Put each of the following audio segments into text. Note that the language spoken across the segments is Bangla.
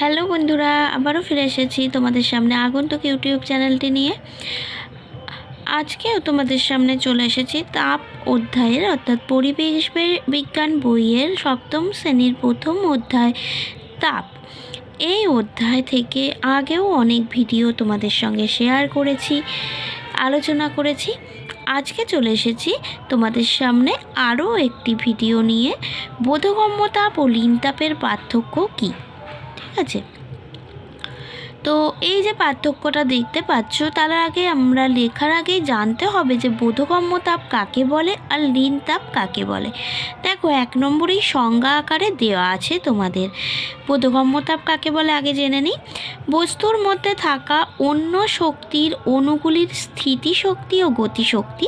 হ্যালো বন্ধুরা, আবারও ফিরে এসেছি তোমাদের সামনে আগন্তুক ইউটিউব চ্যানেলটি নিয়ে। আজকেও তোমাদের সামনে চলে এসেছি তাপ অধ্যায়ের, অর্থাৎ পরিবেশ বিজ্ঞান বইয়ের সপ্তম শ্রেণির প্রথম অধ্যায়, তাপ। এই অধ্যায় থেকে আগেও অনেক ভিডিও তোমাদের সঙ্গে শেয়ার করেছি, আলোচনা করেছি। আজকে চলে এসেছি তোমাদের সামনে আরও একটি ভিডিও নিয়ে। বোধগম্য তাপ ও লিন তাপের পার্থক্য কী? আছে। তো এই যে পার্থক্যটা দেখতে পাচ্ছ, তার আগে আমরা লেখার আগেই জানতে হবে যে বোধগম্য তাপ কাকে বলে আর লিন তাপ কাকে বলে। দেখো, এক নম্বরেই সংজ্ঞা আকারে দেওয়া আছে তোমাদের। বোধগম্য তাপ কাকে বলে আগে জেনে নিই। বস্তুর মধ্যে থাকা অন্য শক্তির অণুগুলির স্থিতিশক্তি ও গতিশক্তি,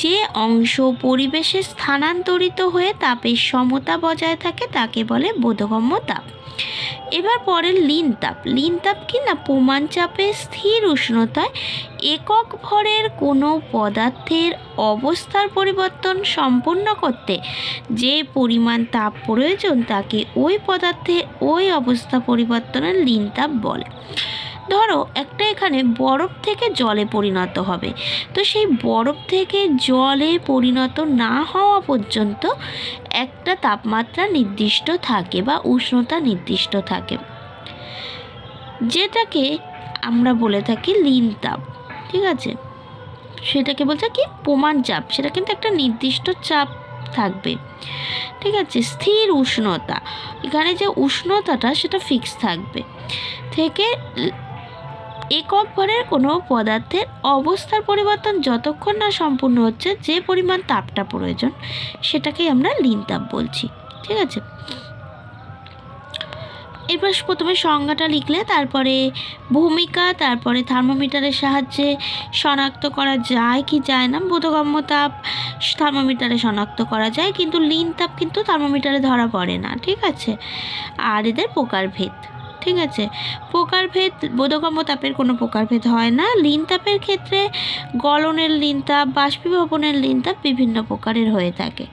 যে অংশ পরিবেশে স্থানান্তরিত হয়ে তাপের সমতা বজায় থাকে, তাকে বলে বোধগম্য তাপ। এবার পরের লিন তাপ। লিন তাপ কি না? প্রমাণ চাপে স্থির উষ্ণতায় একক ভরের কোনো পদার্থের অবস্থার পরিবর্তন সম্পন্ন করতে যে পরিমাণ তাপ প্রয়োজন তাকে ওই পদার্থে ওই অবস্থা পরিবর্তনের লিন তাপ বলে। ধরো একটা এখানে বরফ থেকে জলে পরিণত হবে। তো সেই বরফ থেকে জলে পরিণত না হওয়া পর্যন্ত একটা তাপমাত্রা নির্দিষ্ট থাকে বা উষ্ণতা নির্দিষ্ট থাকে। যেটাকে আমরা বলে থাকি লিন তাপ, ঠিক আছে? সেটাকে বলছে কি প্রমাণ চাপ। সেটা কিন্তু একটা নির্দিষ্ট চাপ থাকবে, ঠিক আছে? স্থির উষ্ণতা। এখানে যে উষ্ণতাটা সেটা ফিক্স থাকবে। থেকে একক ভরের কোনো পদার্থের অবস্থার পরিবর্তন যতক্ষণ না সম্পূর্ণ হচ্ছে, যে পরিমাণ তাপটা প্রয়োজন, সেটাকেই আমরা লিন তাপ বলছি, ঠিক আছে? এবার প্রথমে সংজ্ঞাটা লিখলে, তারপরে ভূমিকা, তারপরে থার্মোমিটারের সাহায্যে শনাক্ত করা যায় কি যায় না, বোধগম্য তাপ থার্মোমিটারে শনাক্ত করা যায়, কিন্তু লিন তাপ কিন্তু থার্মোমিটারে ধরা পড়ে না, ঠিক আছে? আর এদের প্রকারভেদ। ঠিক আছে? প্রকারভেদ বোধগম্য তাপের কোনো প্রকারভেদ হয় না। লিন তাপের ক্ষেত্রে গলনের লিন তাপ, বাষ্পীভবনের লিন তাপ বিভিন্ন প্রকারের হয়ে থাকে।